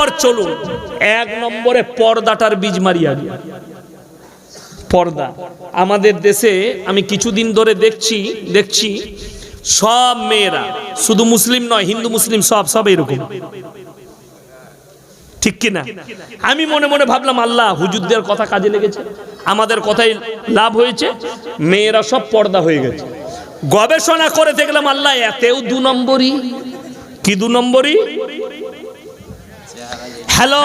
এরপর চলুন, এক নম্বরে পর্দাটার বীজ মারিয়া গিয়া পর্দা। আমাদের দেশে আমি কিছুদিন ধরে দেখছি দেখছি সব মেয়েরা, শুধু মুসলিম নয়, হিন্দু, মুসলিম, সব সব এরকম। ঠিক কি না? আমি মনে মনে ভাবলাম, আল্লাহ, হুজুরদের কথা কাজে লেগেছে, আমাদের কথাই লাভ হয়েছে, মেয়েরা সব পর্দা হয়ে গেছে। গবেষণা করে দেখলাম, আল্লাহ, এতেও দু নম্বরই। কি দু নম্বরই? হ্যালো,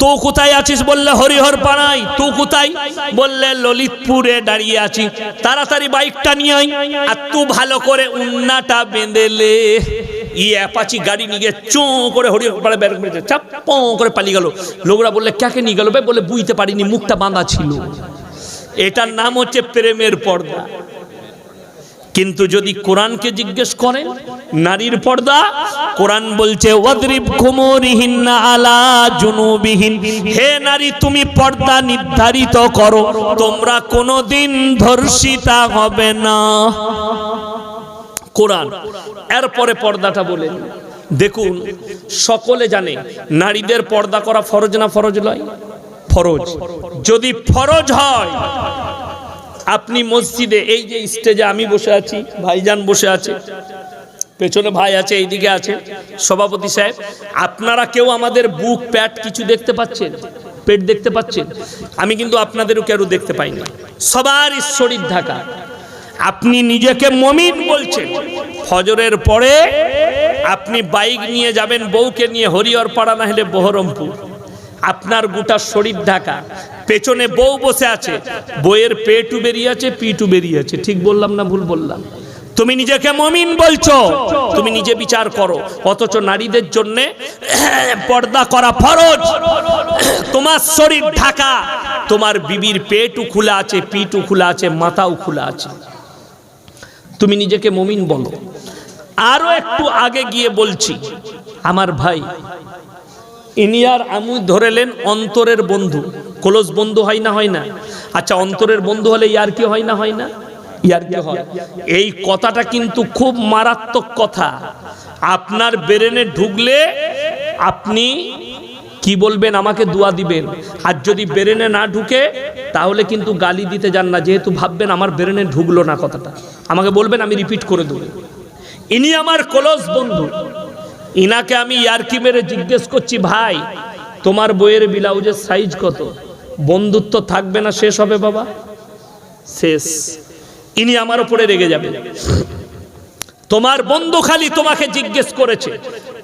তো কোথায় আছিস বললে হরিহর পাড়াই তো কোথায়? বললে ললিতপুরে দাঁড়িয়ে আছি, তাড়াতাড়ি বাইকটা নিয়ে আয়, আর তুই ভালো করে উন্নাটা বেঁধেলে। অ্যাপাচি গাড়ি নিয়ে চোঁ করে হরিহর করে গেল। লোকরা বললে, কাকে নিয়ে বুঝতে পারিনি, মুখটা বাঁধা ছিল। এটার নাম হচ্ছে প্রেমের পর্দা। কিন্তু যদি কোরআনকে জিজ্ঞেস করেন, নারীর পর্দা, কোরআন বলছে, ওয়াদরিব কুমুরিহিন্না আলা জুনুবিহিন। হে নারী, তুমি পর্দা নির্ধারিত করো, তোমরা কোনোদিন ধর্ষিতা হবে না। কোরআন, এরপরে পর্দাটা বলে দেখুন, সকলে জানে, নারীদের পর্দা করা ফরজ না ফরজ নয়? ফরজ। যদি ফরজ হয় আপনি মসজিদে, এই যে স্টেজে আমি বসে আছি, ভাইজান বসে আছে, পেছনে ভাই আছে, এইদিকে আছে, সভাপতি সাহেব, আপনারা কেউ আমাদের বুক, প্যাট কিছু দেখতে পাচ্ছেন? পেট দেখতে পাচ্ছেন? আমি কিন্তু আপনাদেরও কেউ দেখতে পাই না। সবার শরীর ঢাকা। আপনি নিজেকে মমিন বলছেন। ফজরের পরে আপনি বাইক নিয়ে যাবেন, বউকে নিয়ে হরিহর পাড়া না হলে বহরমপুর। আপনার গোটা শরীর ঢাকা। পেছনে বউ বসে আছে। বইয়ের পেটু বেরিয়ে আছে পিটু বেরিয়ে আছে। ঠিক বললাম না ভুল বললাম? তুমি নিজেকে মমিন বলছো। তুমি নিজে বিচার করো। অথচ নারীদের জন্য পর্দা করা ফরজ। তোমার শরীর ঢাকা। তোমার বিবির পেটও খোলা আছে পিটু খোলা আছে, মাথাও খোলা আছে। তুমি নিজেকে মমিন বলো। আরও একটু আগে গিয়ে বলছি, আমার ভাই ইনিয়ার আমু ধরেলেন অন্তরের বন্ধু। ক্লোজ বন্ধু হয় না হয় না। আচ্ছা অন্তরের বন্ধু হলে ইয়ার কি হয় না হয় না? ইয়ার কি হয়? এই কথাটা কিন্তু খুব মারাত্মক কথা। আপনার ব্রেনে ঢুকলে আপনি কি বলবেন, আমাকে দোয়া দিবেন। আর যদি ব্রেনে না ঢুকে, তাহলে কিন্তু গালি দিতে যান না। যেহেতু ভাববেন আমার ব্রেনে ঢুকলো না কথাটা। আমাকে বলবেন, আমি রিপিট করে দেবো। ইনি আমার ক্লোজ বন্ধু। ইনাকে আমি ইয়ারকি মেরে জিজ্ঞেস করছি, ভাই, তোমার বইয়ের ব্লাউজের সাইজ কত? বন্ধুত্ব থাকবে না, শেষ হবে বাবা? শেষ। ইনি আমার উপরে রেগে যাবে। তোমার বন্ধু খালি তোমাকে জিজ্ঞেস করেছে,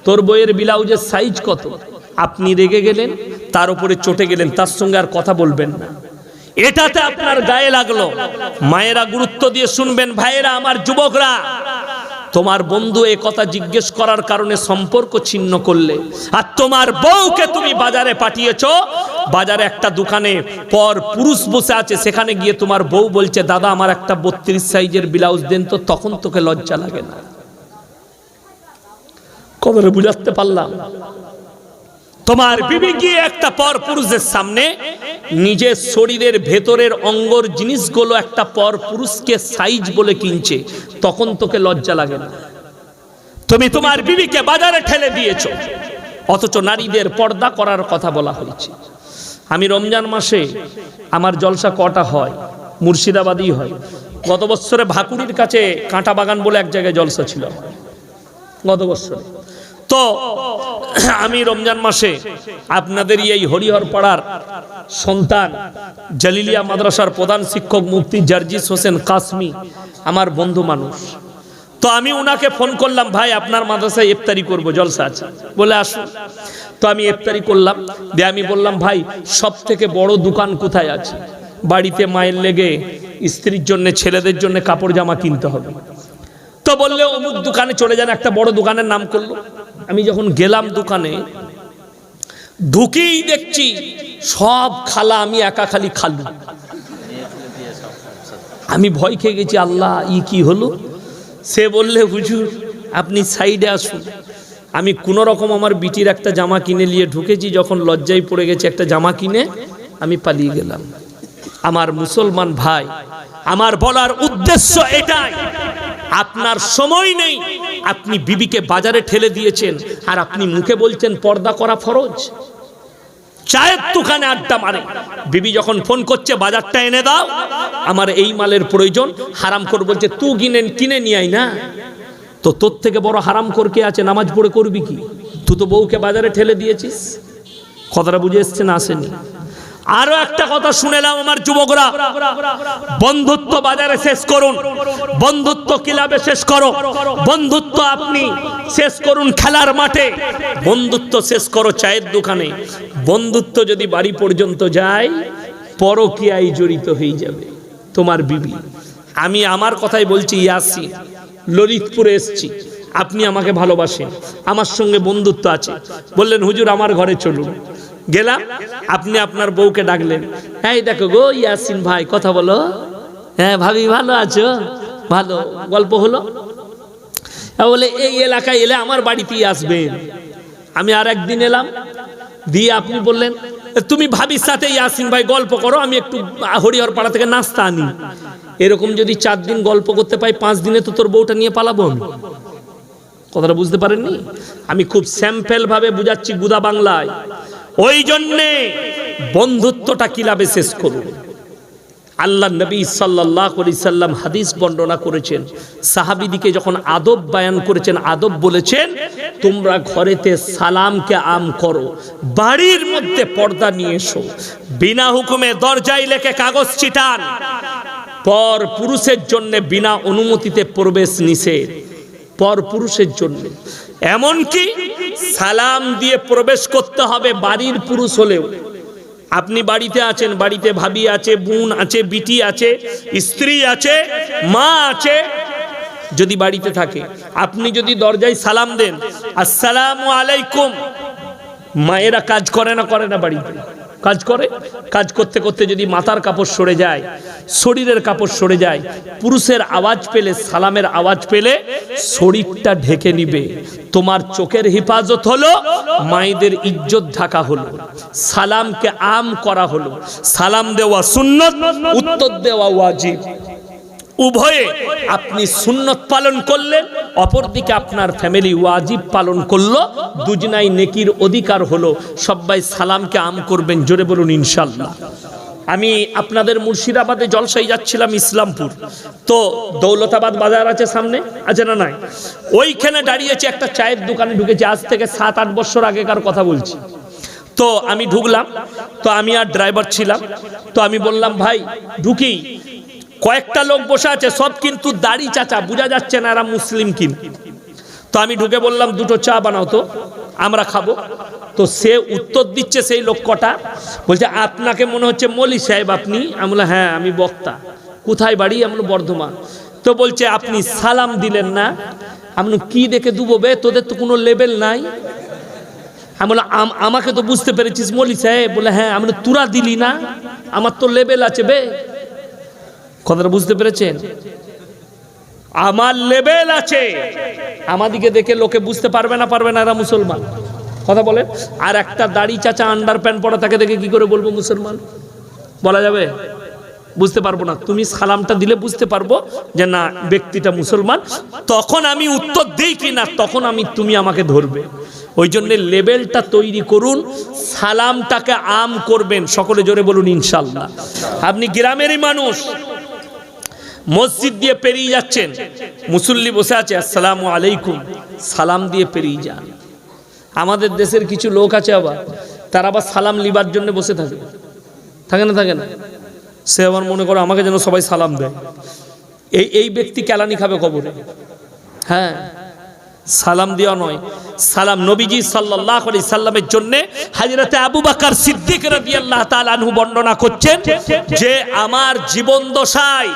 তোর বইয়ের ব্লাউজের সাইজ কত? আপনি রেগে গেলেন, তার উপরে চটে গেলেন, তার সঙ্গে আর কথা বলবেন না। এটাতে আপনার গায়ে লাগল। মায়েরা গুরুত্ব দিয়ে শুনবেন, ভাইয়েরা, আমার যুবকরা তোমার বন্ধু এ কথা জিজ্ঞেস করার কারণে সম্পর্ক ছিন্ন করলে। আর তোমার বউকে তুমি বাজারে পাঠিয়েছ, বাজারে একটা দোকানে পর পুরুষ বসে আছে, সেখানে গিয়ে তোমার বউ বলছে, দাদা, আমার একটা বত্রিশ সাইজের ব্লাউজ দেন তো, তখন তোকে লজ্জা লাগে না। কবে বুঝাতে পারলাম? তোমার বিবি গিয়ে একটা পর পুরুষের সামনে, নিজের শরীরের ভেতরের অঙ্গর জিনিসগুলো একটা পর পুরুষকে সাইজ বলে কিনছে, তখন তোকে লজ্জা লাগে না। তুমি তোমার বিবিকে বাজারে ঠেলে দিয়েছ, অথচ নারীদের পর্দা করার কথা বলা হয়েছে। আমি রমজান মাসে আমার জলসা কটা হয়? মুর্শিদাবাদই হয়। গত বছরে ভাকুরির কাছে কাঁটা বাগান বলে এক জায়গায় জলসা ছিল। গত বছরে। তো আমি রমজান মাসে আপনাদেরই এই হরিহর পাড়ার সন্তান জালিলিয়া মাদ্রাসার প্রধান শিক্ষক মুফতি জার্জিস হোসেন কাসমি, আমার বন্ধু মানুষ। তো আমি ওনাকে ফোন করলাম, ভাই, আপনার মাদ্রাসায় ইফতারি করব, জলসা আছে। বলে, আসুন। তো আমি ইফতারি করলাম, দিয়ে আমি বললাম, ভাই সব থেকে বড় দোকান কোথায় আছে? বাড়িতে মায়ের লেগে স্ত্রীর জন্য, ছেলেদের জন্য কাপড় জামা কিনতে হবে। তো বললে, অমুক দোকানে চলে যান, একটা বড় দোকানের নাম করল। আমি যখন গেলাম দোকানে, ঢুকেই দেখছি সব খালা আমি একা খালি খালু। আমি ভয় খেয়ে গেছি, আল্লাহ, ই কি হলো? সে বললে, হুজুর, আপনি সাইডে আসুন। আমি কোনো রকম আমার বিটির একটা জামা কিনে নিয়ে ঢুকেছি, যখন লজ্জায় পড়ে গেছে, একটা জামা কিনে আমি পালিয়ে গেলাম। আমার মুসলমান ভাই, আমার বলার উদ্দেশ্য এটাই। আপনার সময় নেই। আপনি বিবিকে বাজারে ঠেলে দিয়েছেন, আর আপনি মুখে বলছেন পর্দা করা ফরজ। চায়ের দোকানে আড্ডা মারে। বিবি যখন ফোন করছে, বাজারটা এনে দাও, আমার এই মালের প্রয়োজন। হারাম কর বলছে, তু কিনেন কিনে নিয়ে না। তো তোর থেকে বড় হারাম কর কে আছে? নামাজ পড়ে করবি কি? তুই তো বউকে বাজারে ঠেলে দিয়েছিস। কথাটা বুঝে এসছে না আসেনি। আরও একটা কথা শুনেলাম আমার যুবকরা। বন্ধুত্ব বাজারে শেষ করুন। বন্ধুত্ব ক্লাবে শেষ করো। বন্ধুত্ব আপনি শেষ করুন খেলার মাঠে। বন্ধুত্ব শেষ করো চায়ের দোকানে। বন্ধুত্ব যদি বাড়ি পর্যন্ত যায়, পরকিয়ায় জড়িত হয়ে যাবে তোমার বিবি। আমি আমার কথাই বলছি ইয়াসি ললিতপুরে এসছি। আপনি আমাকে ভালোবাসেন। আমার সঙ্গে বন্ধুত্ব আছে। বললেন, হুজুর, আমার ঘরে চলুন। গেলাম, আপনি আপনার বউকে ডাকলেন। হ্যাঁ দেখো গো ইয়াসিন ভাই, কথা বলো। হ্যাঁ ভাবি, ভালো আছো? ভালো, গল্প হলো। বলে, এই এলাকায় এলে আমার বাড়িতেই আসবেন। আমি আর একদিন এলাম, দিয়ে আপনি বললেন, তুমি ভাবির সাথে ইয়াসিন ভাই গল্প করো, আমি একটু হরিহর পাড়া থেকে নাস্তা আনি। এরকম যদি চার দিন গল্প করতে পাই, পাঁচ দিনে তো তোর বউটা নিয়ে পালাবো। আমি কথাটা বুঝতে পারেননি? আমি খুব স্যাম্পেল ভাবে বুঝাচ্ছি গুদা বাংলায়। ওই জন্যে বন্ধুত্বটা কিলাবে শেষ করুন। আল্লাহ নবী সাল্লাহ সাল্লাম হাদিস বর্ণনা করেছেন। সাহাবিদিকে যখন আদব বায়ান করেছেন, আদব বলেছেন, তোমরা ঘরেতে সালামকে আম করো, বাড়ির মধ্যে পর্দা নিয়ে এসো, বিনা হুকুমে দরজায় লেখে কাগজ চিটান পর পুরুষের জন্য বিনা অনুমতিতে প্রবেশ নিষেধ। পর পুরুষের জন্য। এমনকি সালাম দিয়ে প্রবেশ করতে হবে বাড়ির পুরুষ হলেও। আপনি বাড়িতে আছেন, বাড়িতে ভাবি আছে, বোন আছে, বিটি আছে, স্ত্রী আছে, মা আছে, যদি বাড়িতে থাকে। আপনি যদি দরজায় সালাম দেন, আসসালামু আলাইকুম, মায়েরা কাজ করে না করে না বাড়িতে। কাজ করে। কাজ করতে করতে যদি মাথার কাপড় সরে যায়, শরীরের কাপড় সরে যায়, পুরুষের আওয়াজ পেলে, সালামের আওয়াজ পেলে, শরীরটা ঢেকে নিবে। তোমার চোখের হেফাজত হলো, মায়েদের ইজ্জত ঢাকা হলো, সালামকে আম করা হলো। সালাম দেওয়া সুন্নত, উত্তর দেওয়া ওয়াজিব। উভয়ে আপনি সুন্নত পালন করলেন, অপরদিকে আপনার ফ্যামিলি ওয়াজিব পালন করল, দুজনাই নেকির অধিকার হলো সবাই সালামকে আম করবেন, জোরে বলুন ইনশাল্লাহ। আমি আপনাদের মুর্শিদাবাদে জলসাই যাচ্ছিলাম ইসলামপুর। তো দৌলতাবাদ বাজার আছে সামনে, আছে না নাই? ওইখানে দাঁড়িয়েছে, একটা চায়ের দোকানে ঢুকেছে, আজ থেকে সাত আট বছর আগেকার কথা বলছি। তো আমি ঢুকলাম, তো আমি আর ড্রাইভার ছিলাম, তো আমি বললাম, ভাই, ঢুকি। কয়েকটা লোক বসে আছে, সব কিন্তু দাড়ি চাচা, বোঝা যাচ্ছে না এরা মুসলিম কিন তো আমি ঢুকে বললাম, দুটো চা বানাও তো, আমরা খাব। তো সে উত্তর দিচ্ছে সেই লোক কটা, বলছে, আপনাকে মনে হচ্ছে মলি সাহেব আপনি? আমি বললাম হ্যাঁ আমি বক্তা। কোথায় বাড়ি? আমরা বর্ধমান। তো বলছে, আপনি সালাম দিলেন না? আমি কি দেখে দুবো বে? তোদের তো কোনো লেভেল নাই? আমি বললাম আমাকে তো বুঝতে পেরেছিস মলি সাহেব। বলে হ্যাঁ। আমি তুরা দিলি না? আমার তো লেভেল আছে বে। কথাটা বুঝতে পেরেছেন? আমার লেভেল আছে। আমাদিকে দেখে লোকে বুঝতে পারবে না পারবে না এরা মুসলমান। কথা বলে আর একটা দাড়ি চাচা আন্ডার প্যান্ট পরা, তাকে দেখে কি করে বলব মুসলমান? বলা যাবে? বুঝতে পারব না। তুমি সালামটা দিলে বুঝতে পারব যে না, ব্যক্তিটা মুসলমান। তখন আমি উত্তর দিই কি না, তখন আমি, তুমি আমাকে ধরবে। ওই জন্য লেবেলটা তৈরি করুন, সালামটাকে আম করবেন। সকলে জোরে বলুন ইনশাল্লাহ। আপনি গ্রামেরই মানুষ। মসজিদ দিয়ে পেরিয়ে যাচ্ছেন। মুসল্লি বসে আছে, আসসালামু আলাইকুম। সালাম দিয়ে পেরিয়ে যান। আমাদের দেশের কিছু লোক আছে আবার, তারা আবার সালাম লিবার জন্য বসে থাকে। থাকে না থাকে না? সে আবার মনে করো আমাকে যেন সবাই সালাম দেয়। এই এই ব্যক্তি কেলানি খাবে কবরে? হ্যাঁ সালাম দেওয়া নয়। সালাম নবীজি সাল্লাল্লাহু আলাইহি সাল্লামের জন্য হযরতে আবু বাকার সিদ্দিক রাদিয়াল্লাহু তাআলা আনহু বর্ণনা করছেন যে, আমার জীবন দশায়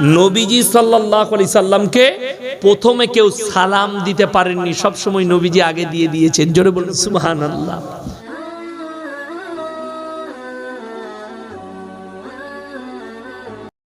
নবীজি সাল্লাহ আলি সাল্লামকে প্রথমে কেউ সালাম দিতে পারেননি। সবসময় নবীজি আগে দিয়ে দিয়েছেন। জোরে বলুন, সুবহানাল্লাহ।